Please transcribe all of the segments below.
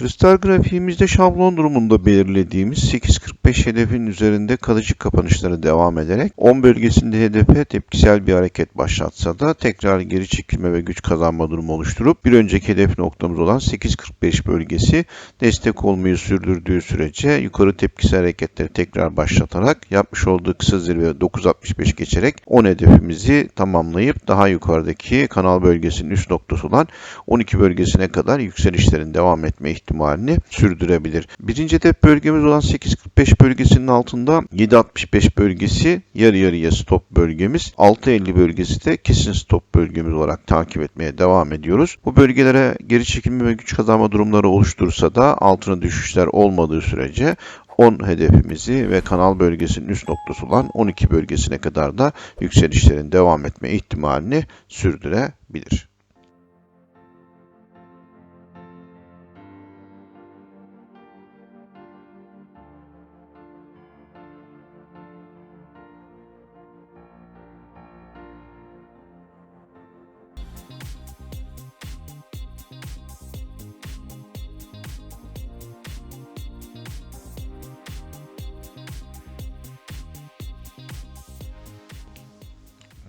Kristal grafiğimizde şablon durumunda belirlediğimiz 8.45 hedefin üzerinde kalıcı kapanışları devam ederek 10 bölgesinde hedefe tepkisel bir hareket başlatsa da tekrar geri çekilme ve güç kazanma durumu oluşturup bir önceki hedef noktamız olan 8.45 bölgesi destek olmayı sürdürdüğü sürece yukarı tepkisel hareketleri tekrar başlatarak yapmış olduğu kısa zirve 9.65 geçerek 10 hedefimizi tamamlayıp daha yukarıdaki kanal bölgesinin üst noktası olan 12 bölgesine kadar yükselişlerin devam etme ihtimalini sürdürebilir. Birinci hedef bölgemiz olan 8.45 bölgesinin altında 7.65 bölgesi yarı yarıya stop bölgemiz. 6.50 bölgesi de kesin stop bölgemiz olarak takip etmeye devam ediyoruz. Bu bölgelere geri çekilme ve güç kazanma durumları oluşturursa da altına düşüşler olmadığı sürece 10 hedefimizi ve kanal bölgesinin üst noktası olan 12 bölgesine kadar da yükselişlerin devam etme ihtimalini sürdürebilir.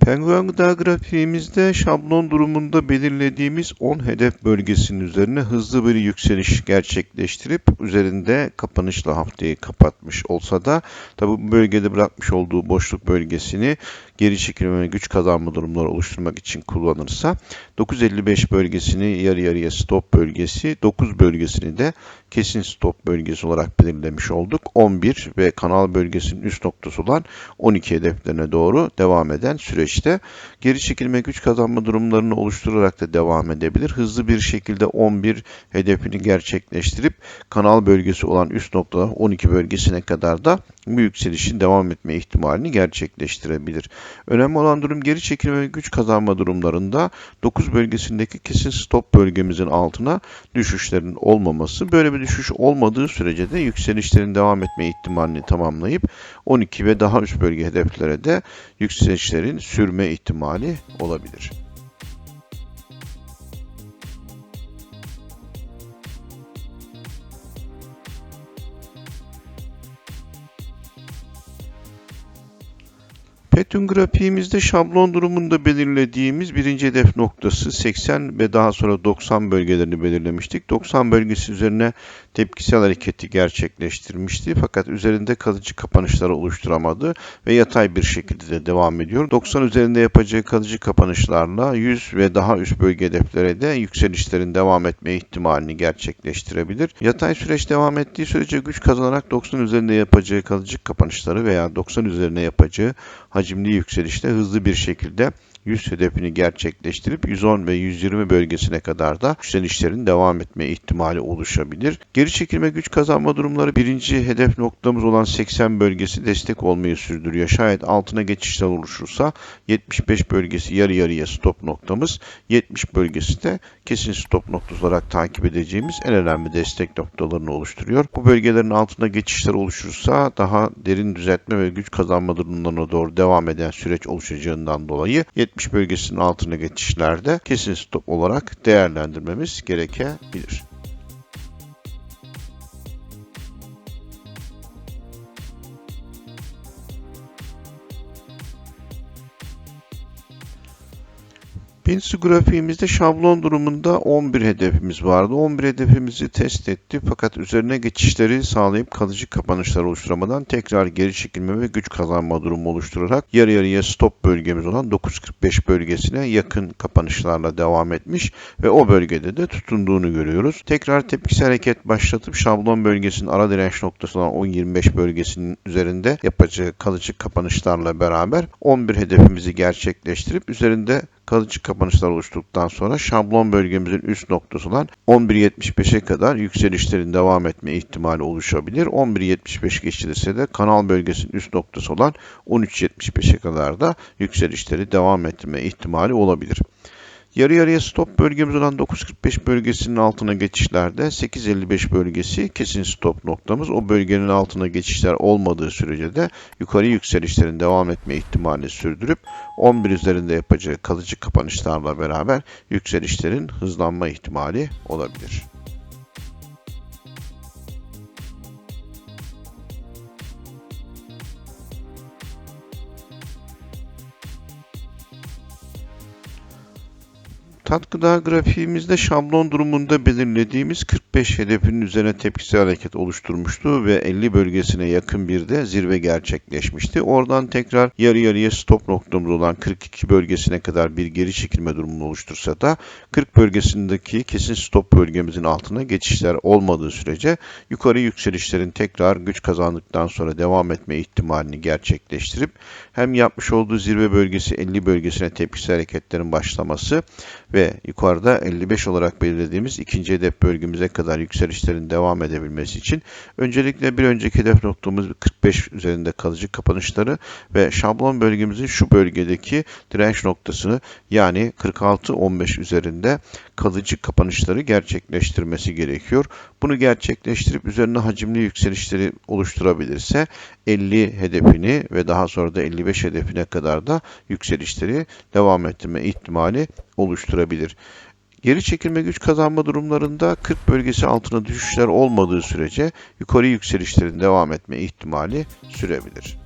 Penguen gıda grafiğimizde şablon durumunda belirlediğimiz 10 hedef bölgesinin üzerine hızlı bir yükseliş gerçekleştirip üzerinde kapanışla haftayı kapatmış olsa da tabi bu bölgede bırakmış olduğu boşluk bölgesini geri çekilme ve güç kazanma durumları oluşturmak için kullanırsa 9.55 bölgesini yarı yarıya stop bölgesi, 9 bölgesini de kesin stop bölgesi olarak belirlemiş olduk. 11 ve kanal bölgesinin üst noktası olan 12 hedeflerine doğru devam eden süreçte geri çekilme güç kazanma durumlarını oluşturarak da devam edebilir. Hızlı bir şekilde 11 hedefini gerçekleştirip kanal bölgesi olan üst noktada 12 bölgesine kadar da bu yükselişin devam etme ihtimalini gerçekleştirebilir. Önemli olan durum geri çekilme ve güç kazanma durumlarında 9 bölgesindeki kesin stop bölgemizin altına düşüşlerin olmaması. Böyle bir düşüş olmadığı sürece de yükselişlerin devam etme ihtimalini tamamlayıp 12 ve daha üst bölge hedeflere de yükselişlerin sürme ihtimali olabilir. Petun grafiğimizde şablon durumunda belirlediğimiz birinci hedef noktası 80 ve daha sonra 90 bölgelerini belirlemiştik. 90 bölgesi üzerine tepkisel hareketi gerçekleştirmişti fakat üzerinde kalıcı kapanışları oluşturamadı ve yatay bir şekilde de devam ediyor. 90 üzerinde yapacağı kalıcı kapanışlarla 100 ve daha üst bölge hedeflere de yükselişlerin devam etme ihtimalini gerçekleştirebilir. Yatay süreç devam ettiği sürece güç kazanarak 90 üzerinde yapacağı kalıcı kapanışları veya 90 üzerine yapacağı hacimli yükselişte hızlı bir şekilde 100 hedefini gerçekleştirip 110 ve 120 bölgesine kadar da yükselişlerin devam etme ihtimali oluşabilir. Geri çekilme güç kazanma durumları birinci hedef noktamız olan 80 bölgesi destek olmayı sürdürüyor. Şayet altına geçişler oluşursa 75 bölgesi yarı yarıya stop noktamız, 70 bölgesi de kesin stop noktası olarak takip edeceğimiz en önemli destek noktalarını oluşturuyor. Bu bölgelerin altına geçişler oluşursa daha derin düzeltme ve güç kazanma durumlarına doğru devam eden süreç oluşacağından dolayı 70 bölgesinin altına geçişlerde kesin stop olarak değerlendirmemiz gerekebilir. Pinsi grafiğimizde şablon durumunda 11 hedefimiz vardı. 11 hedefimizi test etti fakat üzerine geçişleri sağlayıp kalıcı kapanışlar oluşturamadan tekrar geri çekilme ve güç kazanma durumu oluşturarak yarı yarıya stop bölgemiz olan 9.45 bölgesine yakın kapanışlarla devam etmiş ve o bölgede de tutunduğunu görüyoruz. Tekrar tepkisel hareket başlatıp şablon bölgesinin ara direnç noktası olan 10.25 bölgesinin üzerinde yapacağı kalıcı kapanışlarla beraber 11 hedefimizi gerçekleştirip üzerinde kalıcı kapanışlar oluşturduktan sonra şablon bölgemizin üst noktası olan 11.75'e kadar yükselişlerin devam etme ihtimali oluşabilir. 11.75 geçilirse de kanal bölgesinin üst noktası olan 13.75'e kadar da yükselişleri devam etme ihtimali olabilir. Yarı yarıya stop bölgemiz olan 9.45 bölgesinin altına geçişlerde 8.55 bölgesi kesin stop noktamız. O bölgenin altına geçişler olmadığı sürece de yukarı yükselişlerin devam etme ihtimalini sürdürüp 11 üzerinde yapacağı kalıcı kapanışlarla beraber yükselişlerin hızlanma ihtimali olabilir. Katkıda grafiğimizde şablon durumunda belirlediğimiz 45 hedefinin üzerine tepkisel hareket oluşturmuştu ve 50 bölgesine yakın bir de zirve gerçekleşmişti. Oradan tekrar yarı yarıya stop noktamız olan 42 bölgesine kadar bir geri çekilme durumunu oluştursa da 40 bölgesindeki kesin stop bölgemizin altına geçişler olmadığı sürece yukarı yükselişlerin tekrar güç kazandıktan sonra devam etme ihtimalini gerçekleştirip hem yapmış olduğu zirve bölgesi 50 bölgesine tepkisel hareketlerin başlaması ve yukarıda 55 olarak belirlediğimiz ikinci hedef bölgemize kadar yükselişlerin devam edebilmesi için öncelikle bir önceki hedef noktamız 45 üzerinde kalıcı kapanışları ve şablon bölgemizin şu bölgedeki direnç noktasını yani 46-15 üzerinde kalıcı kapanışları gerçekleştirmesi gerekiyor. Bunu gerçekleştirip üzerine hacimli yükselişleri oluşturabilirse 50 hedefini ve daha sonra da 55 hedefine kadar da yükselişleri devam ettirme ihtimali oluşturabilir. Geri çekilme güç kazanma durumlarında 40 bölgesi altına düşüşler olmadığı sürece yukarı yükselişlerin devam etme ihtimali sürebilir.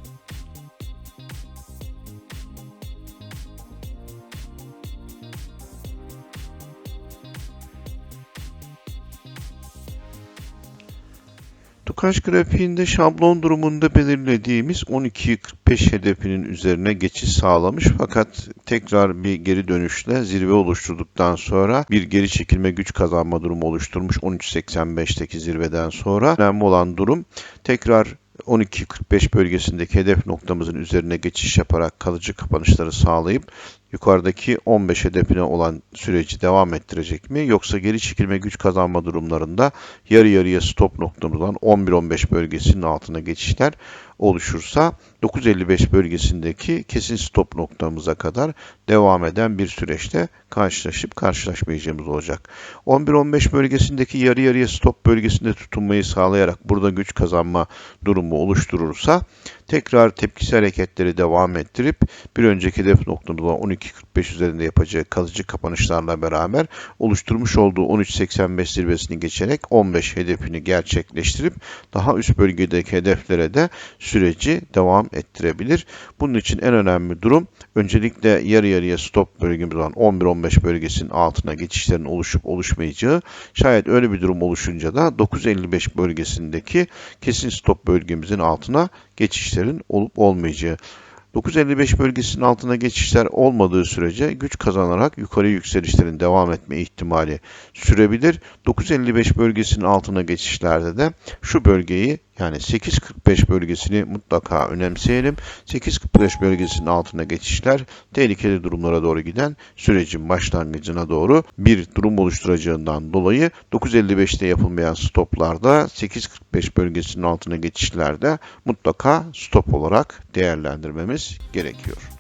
Tukaş grafiğinde şablon durumunda belirlediğimiz 12.45 hedefinin üzerine geçiş sağlamış. Fakat tekrar bir geri dönüşle zirve oluşturduktan sonra bir geri çekilme güç kazanma durumu oluşturmuş 13.85'teki zirveden sonra. Önemli olan durum tekrar 12.45 bölgesindeki hedef noktamızın üzerine geçiş yaparak kalıcı kapanışları sağlayıp yukarıdaki 15 hedefine olan süreci devam ettirecek mi? Yoksa geri çekilme güç kazanma durumlarında yarı yarıya stop noktamız olan 11-15 bölgesinin altına geçişler oluşursa 9.55 bölgesindeki kesin stop noktamıza kadar devam eden bir süreçte karşılaşıp karşılaşmayacağımız olacak. 11-15 bölgesindeki yarı yarıya stop bölgesinde tutunmayı sağlayarak burada güç kazanma durumu oluşturursa tekrar tepkisi hareketleri devam ettirip bir önceki hedef noktamız olan 12.45 üzerinde yapacağı kalıcı kapanışlarla beraber oluşturmuş olduğu 13.85 zirvesini geçerek 15 hedefini gerçekleştirip daha üst bölgedeki hedeflere de süreci devam ettirebilir. Bunun için en önemli durum öncelikle yarı yarıya stop bölgemiz olan 11-15 bölgesinin altına geçişlerin oluşup oluşmayacağı şayet öyle bir durum oluşunca da 9.55 bölgesindeki kesin stop bölgemizin altına geçişlerin olup olmayacağı. 955 bölgesinin altına geçişler olmadığı sürece güç kazanarak yukarı yükselişlerin devam etme ihtimali sürebilir. 955 bölgesinin altına geçişlerde de şu bölgeyi yani 8.45 bölgesini mutlaka önemseyelim. 8.45 bölgesinin altına geçişler tehlikeli durumlara doğru giden sürecin başlangıcına doğru bir durum oluşturacağından dolayı 9.55'te yapılmayan stoplarda 8.45 bölgesinin altına geçişlerde mutlaka stop olarak değerlendirmemiz gerekiyor.